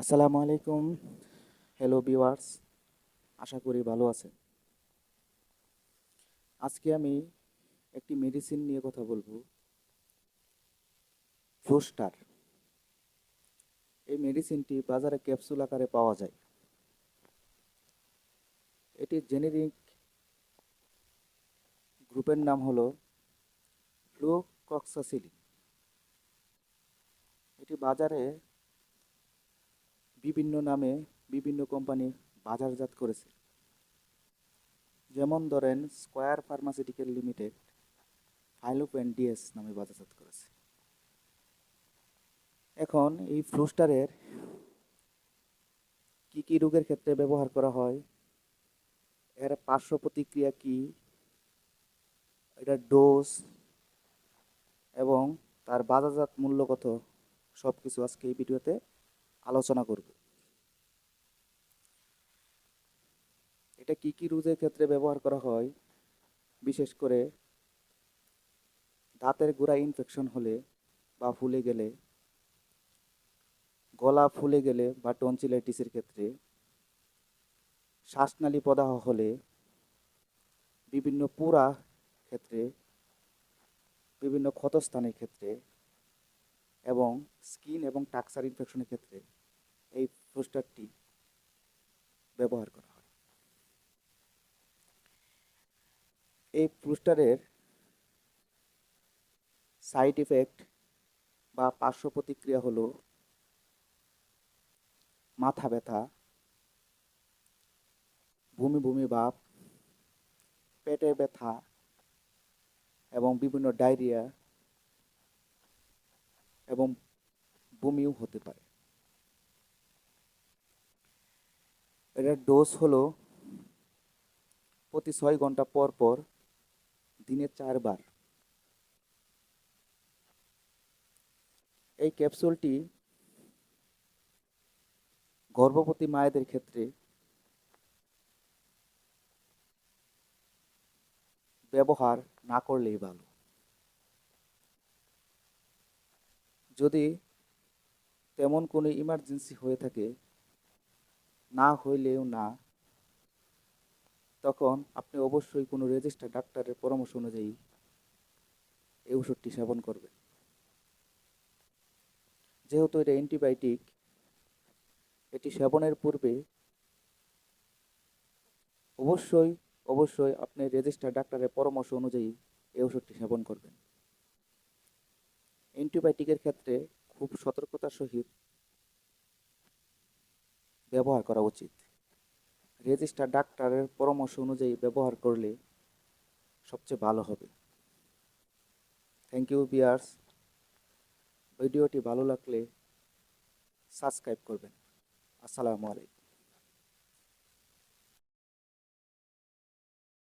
আসসালামু আলাইকুম। Hello viewers আশা করি ভালো আছেন। আজকে আমি একটি মেডিসিন নিয়ে কথা বলব। ফ্লোস্টার এই মেডিসিনটি বাজারে ক্যাপসুল আকারে পাওয়া যায়। এটি জেনেরিক গ্রুপের নাম হলো ফ্লুকক্সাসিলিন এটি বাজারে বিভিন্ন নামে বিভিন্ন কোম্পানি বাজারজাত করেছে। যেমন ধরেন স্কয়ার ফার্মাসিউটিক্যাল লিমিটেড ফাইলোপেন ডিএস নামে বাজারজাত করেছে। এখন এই ফ্লুস্টারের কি কি রোগের ক্ষেত্রে ব্যবহার করা হয়, এর পার্শ্ব প্রতিক্রিয়া কি, এটার ডোজ, এবং তার বাজারজাত মূল্য কত সব কিছু আজকে এই ভিডিওতে আলোচনা করব। এটা কি কি রোগের ক্ষেত্রে ব্যবহার করা হয়? বিশেষ করে দাঁতের গোড়া ইনফেকশন হলে বা ফুলে গেলে, গলা ফুলে গেলে বা টনসিলাইটিসের ক্ষেত্রে, শ্বাসনালী প্রদাহ হলে বিভিন্ন পোড়া ক্ষেত্রে, বিভিন্ন ক্ষতস্থানের ক্ষেত্রে এবং স্কিন এবং টাক্সার ইনফেকশনের ক্ষেত্রে এই পোস্টারটি ব্যবহার করা হয়। এই পোস্টারের সাইড ইফেক্ট বা পার্শ্ব প্রতিক্রিয়া হলো মাথা ব্যথা ভূমি ভূমি ভাব, পেটে ব্যথা এবং বিভিন্ন ডায়রিয়া এবং বমিও হতে পারে। এটার ডোজ হলো প্রতি ছয় ঘণ্টা পর পর দিনে চারবার। এই ক্যাপসুলটি গর্ভবতী মায়েদের ক্ষেত্রে ব্যবহার না করলেই ভালো। যদি তেমন কোনো ইমার্জেন্সি হয়ে থাকে না হইলেও না, তখন আপনি অবশ্যই কোনো রেজিস্টার ডাক্তারের পরামর্শ অনুযায়ী এই ওষুধটি সেবন করবেন। যেহেতু এটা অ্যান্টিবায়োটিক এটি সেবনের পূর্বে অবশ্যই অবশ্যই আপনি রেজিস্টার ডাক্তারের পরামর্শ অনুযায়ী এই ওষুধটি সেবন করবেন। অ্যান্টিবায়োটিকের ক্ষেত্রে খুব সতর্কতার সহিত ব্যবহার করা উচিত। রেজিস্টার ডাক্তারের পরামর্শ অনুযায়ী ব্যবহার করলে সবচেয়ে ভালো হবে। থ্যাংক ইউ বিয়ার্স ভিডিওটি ভালো লাগলে সাবস্ক্রাইব করবেন। আসসালামু আলাইকুম।